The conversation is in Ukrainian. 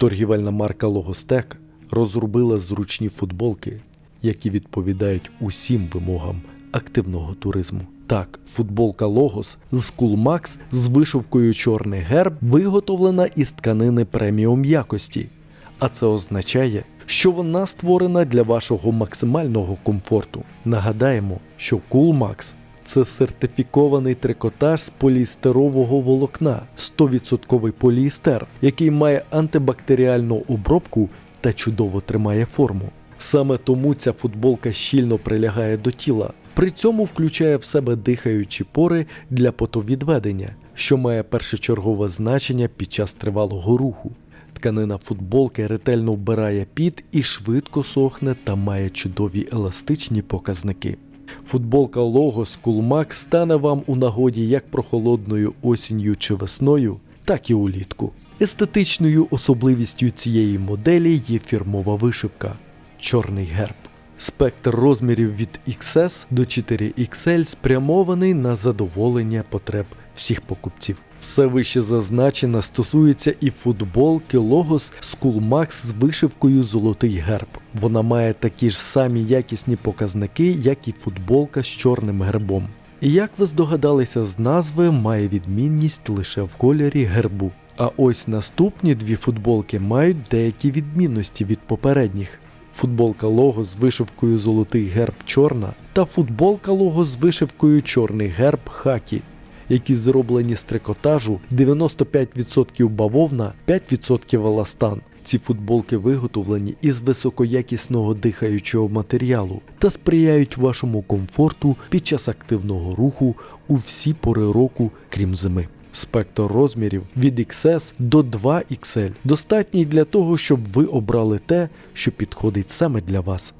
Торгівельна марка Логостек розробила зручні футболки, які відповідають усім вимогам активного туризму. Так, футболка Логос з Coolmax з вишивкою чорний герб виготовлена із тканини преміум якості. А це означає, що вона створена для вашого максимального комфорту. Нагадаємо, що Coolmax – це сертифікований трикотаж з поліестерового волокна, 100% поліестер, який має антибактеріальну обробку та чудово тримає форму. Саме тому ця футболка щільно прилягає до тіла. При цьому включає в себе дихаючі пори для потовідведення, що має першочергове значення під час тривалого руху. Тканина футболки ретельно вбирає піт і швидко сохне та має чудові еластичні показники. Футболка Logos Coolmax стане вам у нагоді як прохолодною осінню чи весною, так і улітку. Естетичною особливістю цієї моделі є фірмова вишивка чорний герб. Спектр розмірів від XS до 4XL спрямований на задоволення потреб всіх покупців. Все вище зазначене стосується і футболки Logos Schoolmax з вишивкою Золотий герб. Вона має такі ж самі якісні показники, як і футболка з чорним гербом. І як ви здогадалися з назви, має відмінність лише в кольорі гербу. А ось наступні дві футболки мають деякі відмінності від попередніх. Футболка лого з вишивкою Золотий герб чорна та футболка лого з вишивкою Чорний герб хакі, які зроблені з трикотажу 95% бавовна, 5% еластан. Ці футболки виготовлені із високоякісного дихаючого матеріалу та сприяють вашому комфорту під час активного руху у всі пори року, крім зими. Спектр розмірів від XS до 2XL достатній для того, щоб ви обрали те, що підходить саме для вас.